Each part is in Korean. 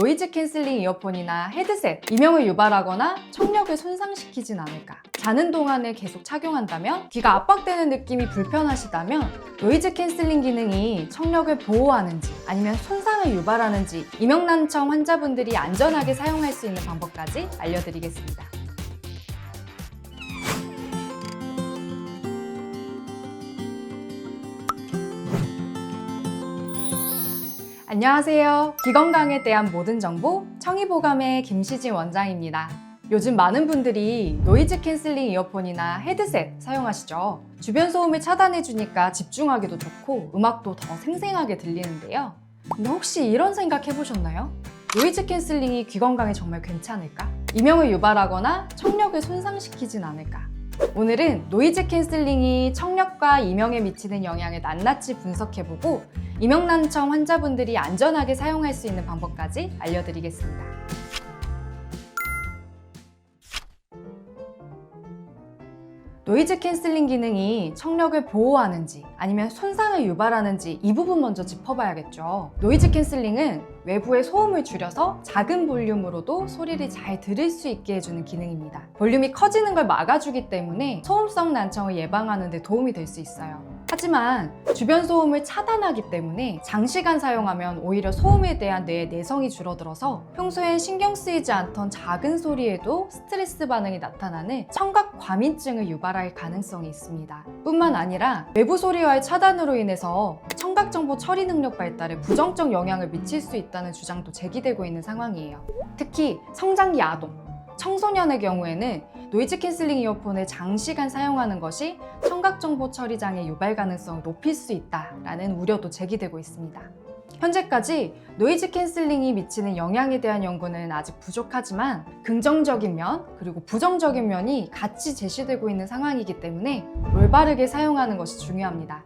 노이즈 캔슬링 이어폰이나 헤드셋, 이명을 유발하거나 청력을 손상시키진 않을까? 자는 동안에 계속 착용한다면 귀가 압박되는 느낌이 불편하시다면 노이즈 캔슬링 기능이 청력을 보호하는지 아니면 손상을 유발하는지 이명난청 환자분들이 안전하게 사용할 수 있는 방법까지 알려드리겠습니다. 안녕하세요. 귀 건강에 대한 모든 정보 청이보감의 김시진 원장입니다. 요즘 많은 분들이 노이즈 캔슬링 이어폰이나 헤드셋 사용하시죠. 주변 소음을 차단해주니까 집중하기도 좋고 음악도 더 생생하게 들리는데요. 근데 혹시 이런 생각 해보셨나요? 노이즈 캔슬링이 귀 건강에 정말 괜찮을까? 이명을 유발하거나 청력을 손상시키진 않을까? 오늘은 노이즈 캔슬링이 청력과 이명에 미치는 영향을 낱낱이 분석해보고 이명난청 환자분들이 안전하게 사용할 수 있는 방법까지 알려드리겠습니다. 노이즈 캔슬링 기능이 청력을 보호하는지 아니면 손상을 유발하는지 이 부분 먼저 짚어봐야겠죠. 노이즈 캔슬링은 외부의 소음을 줄여서 작은 볼륨으로도 소리를 잘 들을 수 있게 해주는 기능입니다. 볼륨이 커지는 걸 막아주기 때문에 소음성 난청을 예방하는 데 도움이 될 수 있어요. 하지만 주변 소음을 차단하기 때문에 장시간 사용하면 오히려 소음에 대한 뇌의 내성이 줄어들어서 평소엔 신경 쓰이지 않던 작은 소리에도 스트레스 반응이 나타나는 청각 과민증을 유발할 가능성이 있습니다. 뿐만 아니라 외부 소리와의 차단으로 인해서 청각 정보 처리 능력 발달에 부정적 영향을 미칠 수 있다는 주장도 제기되고 있는 상황이에요. 특히 성장 야동, 청소년의 경우에는 노이즈 캔슬링 이어폰을 장시간 사용하는 것이 청각 정보 처리 장애 유발 가능성을 높일 수 있다라는 우려도 제기되고 있습니다. 현재까지 노이즈 캔슬링이 미치는 영향에 대한 연구는 아직 부족하지만 긍정적인 면 그리고 부정적인 면이 같이 제시되고 있는 상황이기 때문에 올바르게 사용하는 것이 중요합니다.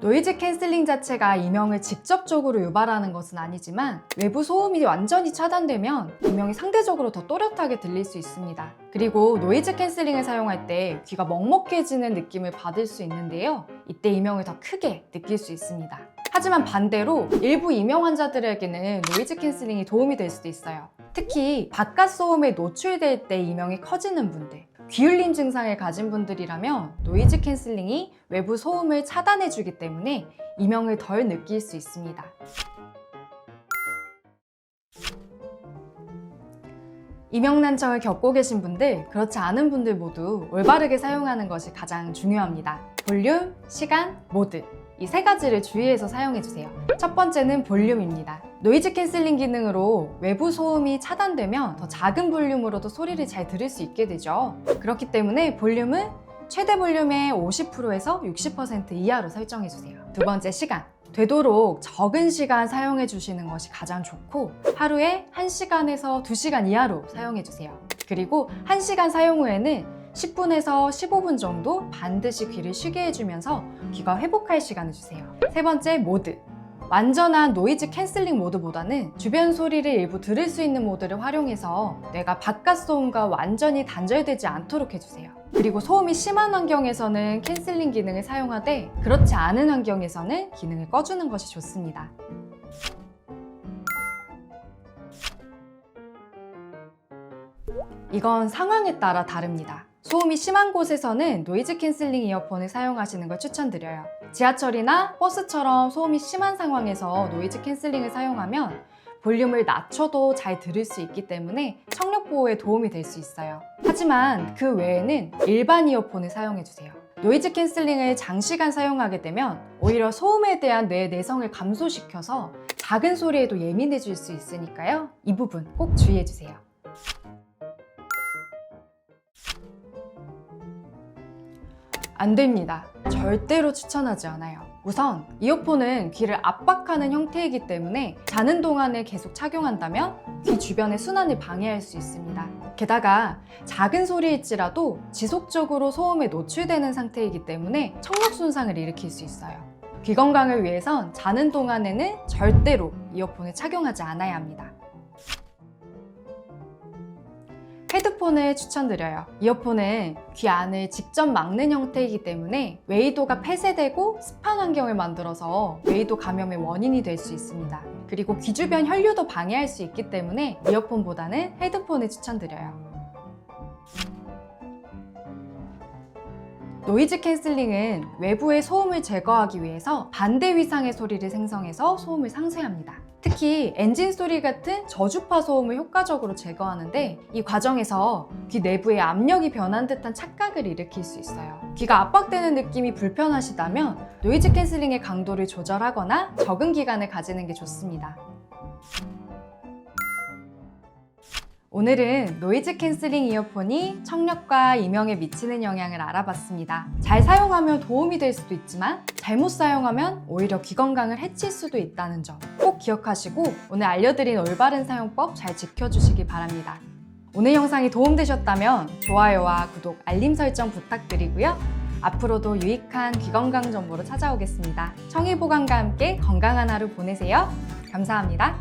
노이즈 캔슬링 자체가 이명을 직접적으로 유발하는 것은 아니지만 외부 소음이 완전히 차단되면 이명이 상대적으로 더 또렷하게 들릴 수 있습니다. 그리고 노이즈 캔슬링을 사용할 때 귀가 먹먹해지는 느낌을 받을 수 있는데요. 이때 이명을 더 크게 느낄 수 있습니다. 하지만 반대로 일부 이명 환자들에게는 노이즈 캔슬링이 도움이 될 수도 있어요. 특히 바깥 소음에 노출될 때 이명이 커지는 분들, 귀울림 증상을 가진 분들이라면 노이즈 캔슬링이 외부 소음을 차단해주기 때문에 이명을 덜 느낄 수 있습니다. 이명난청을 겪고 계신 분들, 그렇지 않은 분들 모두 올바르게 사용하는 것이 가장 중요합니다. 볼륨, 시간, 모드. 이 세 가지를 주의해서 사용해주세요. 첫 번째는 볼륨입니다. 노이즈 캔슬링 기능으로 외부 소음이 차단되면 더 작은 볼륨으로도 소리를 잘 들을 수 있게 되죠. 그렇기 때문에 볼륨은 최대 볼륨의 50%에서 60% 이하로 설정해주세요. 두 번째 시간. 되도록 적은 시간 사용해 주시는 것이 가장 좋고 하루에 1시간에서 2시간 이하로 사용해 주세요. 그리고 1시간 사용 후에는 10분에서 15분 정도 반드시 귀를 쉬게 해주면서 귀가 회복할 시간을 주세요. 세 번째 모드. 완전한 노이즈 캔슬링 모드보다는 주변 소리를 일부 들을 수 있는 모드를 활용해서 뇌가 바깥 소음과 완전히 단절되지 않도록 해주세요. 그리고 소음이 심한 환경에서는 캔슬링 기능을 사용하되 그렇지 않은 환경에서는 기능을 꺼주는 것이 좋습니다. 이건 상황에 따라 다릅니다. 소음이 심한 곳에서는 노이즈 캔슬링 이어폰을 사용하시는 걸 추천드려요. 지하철이나 버스처럼 소음이 심한 상황에서 노이즈 캔슬링을 사용하면 볼륨을 낮춰도 잘 들을 수 있기 때문에 청력 보호에 도움이 될 수 있어요. 하지만 그 외에는 일반 이어폰을 사용해주세요. 노이즈 캔슬링을 장시간 사용하게 되면 오히려 소음에 대한 뇌의 내성을 감소시켜서 작은 소리에도 예민해질 수 있으니까요. 이 부분 꼭 주의해주세요. 안 됩니다. 절대로 추천하지 않아요. 우선 이어폰은 귀를 압박하는 형태이기 때문에 자는 동안에 계속 착용한다면 귀 주변의 순환을 방해할 수 있습니다. 게다가 작은 소리일지라도 지속적으로 소음에 노출되는 상태이기 때문에 청력 손상을 일으킬 수 있어요. 귀 건강을 위해선 자는 동안에는 절대로 이어폰을 착용하지 않아야 합니다. 헤드폰을 추천드려요. 이어폰은 귀 안을 직접 막는 형태이기 때문에 웨이도가 폐쇄되고 습한 환경을 만들어서 웨이도 감염의 원인이 될 수 있습니다. 그리고 귀 주변 혈류도 방해할 수 있기 때문에 이어폰보다는 헤드폰을 추천드려요. 노이즈 캔슬링은 외부의 소음을 제거하기 위해서 반대 위상의 소리를 생성해서 소음을 상쇄합니다. 특히 엔진 소리 같은 저주파 소음을 효과적으로 제거하는데 이 과정에서 귀 내부에 압력이 변한 듯한 착각을 일으킬 수 있어요. 귀가 압박되는 느낌이 불편하시다면 노이즈 캔슬링의 강도를 조절하거나 적응 기간을 가지는 게 좋습니다. 오늘은 노이즈 캔슬링 이어폰이 청력과 이명에 미치는 영향을 알아봤습니다. 잘 사용하면 도움이 될 수도 있지만 잘못 사용하면 오히려 귀 건강을 해칠 수도 있다는 점 꼭 기억하시고 오늘 알려드린 올바른 사용법 잘 지켜주시기 바랍니다. 오늘 영상이 도움되셨다면 좋아요와 구독, 알림 설정 부탁드리고요. 앞으로도 유익한 귀 건강 정보로 찾아오겠습니다. 청일보감과 함께 건강한 하루 보내세요. 감사합니다.